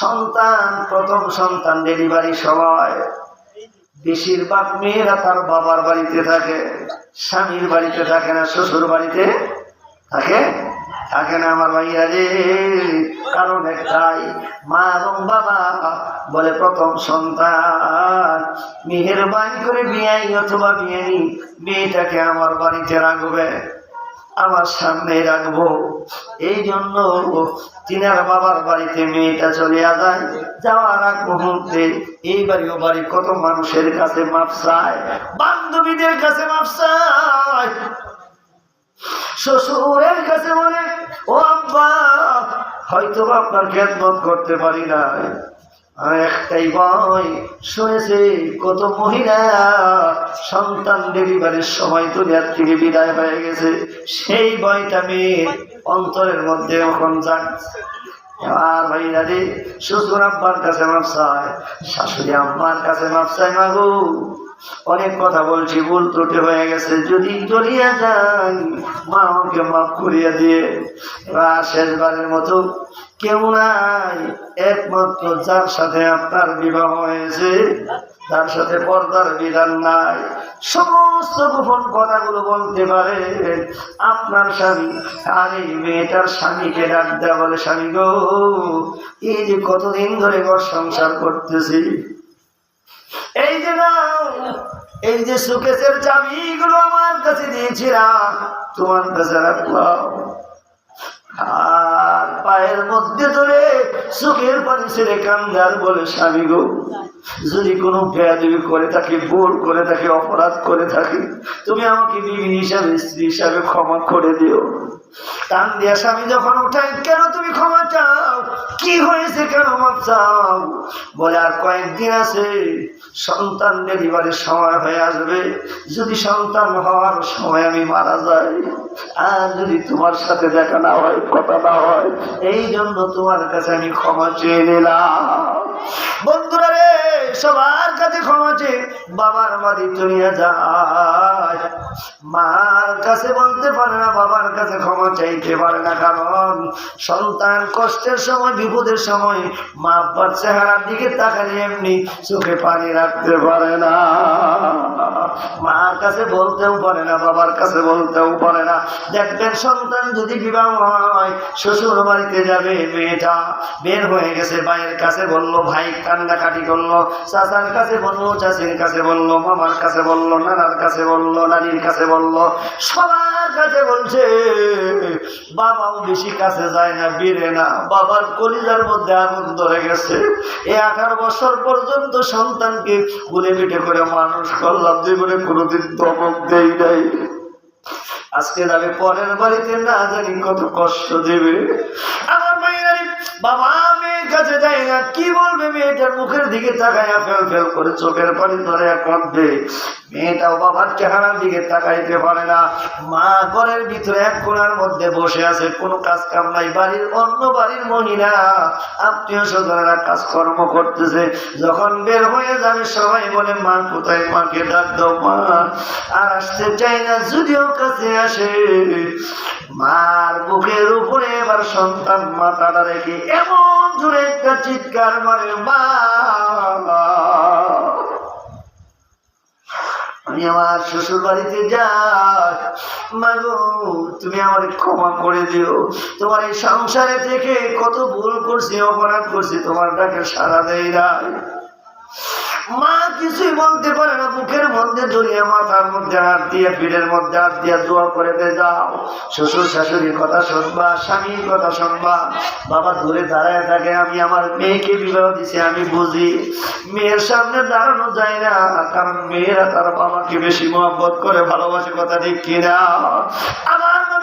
সন্তান, প্রথম সন্তান ডেলিভারি সময় বেশিরভাগ মেয়েরা তার বাবার বাড়িতে থাকে, স্বামীর বাড়িতে থাকে না, শ্বশুর বাড়িতে থাকে থাকে না। আমার ভাইয়া রে, কারণ একটাই, মা এবং বাবা বলে প্রথম সন্তান, মেহেরবানি করে বিয়াই অথবা বিয়ানি, মেয়েটাকে আমার বাড়িতে রাখবে। আমার সামনে রাখব। এই জন্য তিনার বাবার বাড়িতে মেয়েটা চলে যায় যাওয়ার আগ মুহূর্তে এই বাড়ি ও বাড়ি কত মানুষের কাছে মাপ চায়। বান্ধবীদের কাছে মাপ চায়। শ্বশুরের কাছে বলে, ও আব্বা হয়তো আপনার খেদমত করতে পারি না একটাই ভয়, শুনেছে কত মহিলা সন্তান ডেলিভারির সময় দুনিয়ার থেকে বিদায় হয়ে গেছে। সেই ভয়টা মেয়ের অন্তরের মধ্যে এখন শ্বশুর আব্বার কাছে শাশুড়ি কাছে মাগো অনেক কথা বলছি হয়ে গেছে। যদি আমাকে মাফ করিয়া দিয়ে, এবার শেষবারের মতো কেউ নাই। একমাত্র যার সাথে আপনার বিবাহ হয়েছে, তার সাথে পর্দার বিধান নাই। সমস্ত গোপন কথাগুলো বলতে পারে, আপনার স্বামী, আর এই মেয়েটার স্বামীকে ডাক দেওয়া বলে, স্বামী গো, এই যে কতদিন ধরে ঘর সংসার করতেছি, এই যে নাও, এই যে সুকেশের চাবিগুলো আমার কাছে দিয়েছিলাম, তোমার কাছে রাখলাম। আর পায়ের মধ্যে ধরে চোখের পানি ছেড়ে কান্দার বলে, স্বামী গো, যদি কোনো বেয়াদবি করে থাকি ভুল করে থাকি অপরাধ করে থাকি, তুমি আমাকে বিবি হিসাবে, স্ত্রী হিসাবে ক্ষমা করে দিও। টান দিয়া স্বামী যখন উঠাই কেন তুমি ক্ষমা চাও? কি হয়েছে কেন মাপ চাও? বলে, আর কয়েকদিন আছে, সন্তান ডেলিভারির সময় হয়ে আসবে। যদি সন্তান হওয়ার সময় আমি মারা যাই, আর যদি তোমার সাথে দেখা না হয়, কথা না হয় এই জন্য তোমার কাছে আমি ক্ষমা চেয়ে নিলাম। বন্ধুরা রে সবার কাছে ক্ষমা চেয়ে বাবার বাড়ি চলিয়া যায়। মার কাছে বলতে পারে না, বাবার কাছে ক্ষমা চাইতে পারে না, কারণ সন্তান কষ্টের সময়, বিপদের সময় মা আব্বার চেহারার দিকে তাকালে এমনি চোখে পানি রাখতে পারে না। মার কাছে বলতেও পারে না, বাবার কাছে বলতেও পারে না। দেখবেন সন্তান যদি বিবাহ হয়, শ্বশুর বাড়িতে যাবে, মেয়েটা বের হয়ে গেছে, ভাইয়ের কাছে বলল, ভাই কান্নাকাটি করল চাচার কাছে বলল, চাচির কাছে বলল, মামার কাছে বলল, নানার কাছে বলল, নানির কাছে বলল, সবার কাছে বলছে, বাবাও বেশি কাছে যায় না বীরে না, বাবার কলিজার মধ্যে আগুন ধরে গেছে এই আঠারো বছর পর্যন্ত সন্তানকে গুলে পিঠে করে মানুষ করলাম, জীবনে কোনোদিন দমক দেই নাই। আজকে যাবে পরের বাড়িতে না জানি কত কষ্ট দেবে। আমার বাবা মেয়ের কাছে যায় না। কি বলবে মেয়েটার মুখের দিকে তাকায়, ফেল ফেল করে চোখের পানি ধরে কাঁদবে। মেয়েটাও বাবার চেহারার দিকে তাকাইতে পারে না। মা ঘরের ভিতরে এক কোণার মধ্যে বসে আছে, কোনো কাজ কাম নাই, বাড়ির অন্য বাড়ির মহিলা, আত্মীয় স্বজনেরা কাজকর্ম করতেছে। যখন বের হয়ে যাবে, সবাই বলে, মা, কোথায়? মাকে ডাক দাও, মা। আর আসতে চাই না, যদিও কাছে আসে। মার বুকের উপরে এবার সন্তান মাথাটা রেখে এমন জোরে একটা চিৎকার মারে মা। আমি আমার শ্বশুর বাড়িতে যাই মাগো তুমি আমার ক্ষমা করে দিও। তোমার এই সংসারে থেকে কত ভুল করছি, অপরাধ করছি, তোমার ডাকে সারা দেয় নাই। মা কিছুই বলতে জড়িয়ে মাথার মধ্যে হাত দিয়ে মধ্যে হাত দিয়ে দোয়া করে দে, যাও। শ্বশুর শাশুড়ির কথা শুনবা, স্বামীর কথা শুনবা। বাবা দূরে দাঁড়ায় থাকে, আমি আমার মেয়েকে বিবাহ দিছি, আমি বুঝি। মেয়ের সামনে দাঁড়ানো যায় না, কারণ মেয়েরা তার বাবাকে বেশি মহব্বত করে, ভালোবাসে, কথা ঠিক কিনা। আমার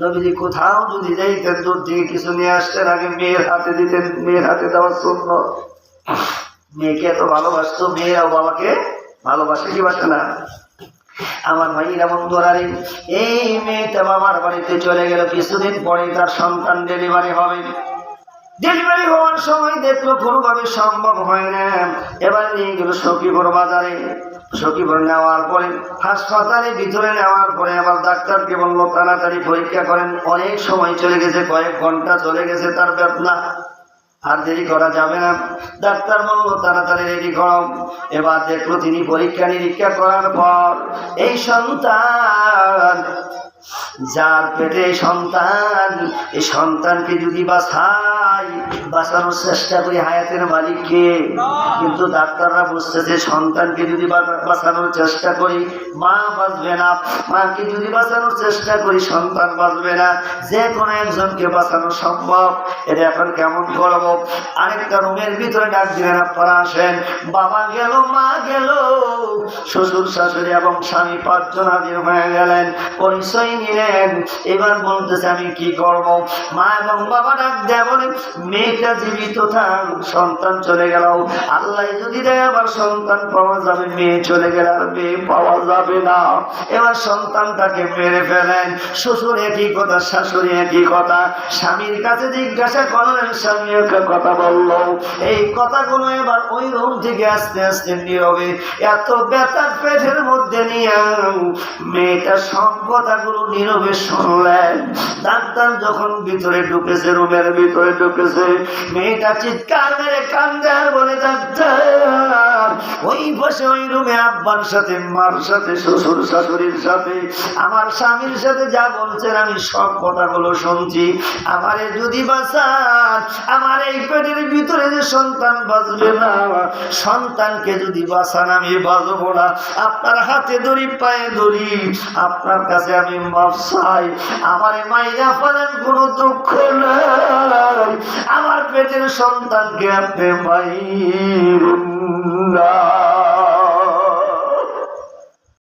নবীজি কোথাও যদি যাইতেন, দূর থেকে কিছু নিয়ে আসতেন, আগে মেয়ের হাতে দিতেন, মেয়ের হাতে দেওয়ার জন্য মেয়েকে এত ভালোবাসত, মেয়েরাও বাবাকে ভালোবাসে, কি বাসে না? আমার ভাইয়েরা বন্ধুরারে এই মেয়েটা বাবার বাড়িতে চলে গেল, কিছুদিন পরে তার সন্তান ডেলিভারি হবে। ডেলিভারি হওয়ার সময় দেখল কোনোভাবে সম্ভব হয় না। এবার নিয়ে গেল সখীপুর বাজারে। সখীপুর নেওয়ার পরে হাসপাতালে ভিতরে নেওয়ার পরে আবার ডাক্তারকে বলল, তাড়াতাড়ি পরীক্ষা করেন। অনেক সময় চলে গেছে, কয়েক ঘণ্টা চলে গেছে তার বেদনা। আর দেরি করা যাবে না। ডাক্তার বলল, তাড়াতাড়ি রেডি করো। এবার দেখল তিনি পরীক্ষা নিরীক্ষা করার পর এই সন্তান, যার পেটে সন্তান, এই সন্তানকে যদি বাঁচাই বাঁচানোর চেষ্টা করি হায়াতের মালিককে। কিন্তু ডাক্তাররা বুঝতেছে সন্তানকে যদি বাঁচানোর চেষ্টা করি, মা বাঁচবে না, মাকে যদি বাঁচানোর চেষ্টা করি, সন্তান বাঁচবে না, যে কোনো একজনকে বাঁচানো সম্ভব। এটা এখন কেমন করব? আরেকটা রুমের ভিতরে ডাক দিলেন আপনারা আসেন। বাবা গেল, মা গেল। শ্বশুর শাশুড়ি এবং স্বামী পাঁচজন হাজির হয়ে গেলেন, পরিচয় নিলেন। এবার বলতেছে, আমি কি করব? মা এবং বাবা ডাক দেয় বলে মেয়েটা জীবিত থাক সন্তান চলে গেল। আল্লাহ যদি দেয়, আবার সন্তান পাওয়া যাবে, মেয়ে চলে গেলে আর মেয়ে পাওয়া যাবে না। এবার সন্তানটাকে মেরে ফেলেন। শ্বশুর একই কথা, শাশুড়ি একই কথা। স্বামীর কাছে জিজ্ঞাসা করলেন, স্বামী একটা কথা বলল। এই কথাগুলো এবার ওই রুম থেকে আস্তে আস্তে নীরবে। এত ব্যথার পেটের মধ্যে নিয়ে মেয়েটা সব কথাগুলো নীরবে শুনলেন। যখন ভিতরে ঢুকেছে রুমের ভিতরে ঢুকেছে মেয়েটা চিৎকার মেরে কান্দার বলে ডাক্তার ওই ওই রুমে আব্বার সাথে, মার সাথে, শ্বশুর শাশুড়ির সাথে, আমার স্বামীর সাথে যা বলছেন আমি সব কথাগুলো শুনছি। যদি বাঁচান, আমার এই পেটের ভিতরে যে সন্তান বাঁচবে না, সন্তানকে যদি বাঁচান আমি বাঁচবো না। আপনার হাতে ধরি পায়ে ধরি আপনার কাছে আমি মাপ চাই। আমার মাইয়া ফেলেন কোনো দুঃখ নাই। আমার পেটের সন্তানকে আপনি মাইর আল্লাহ।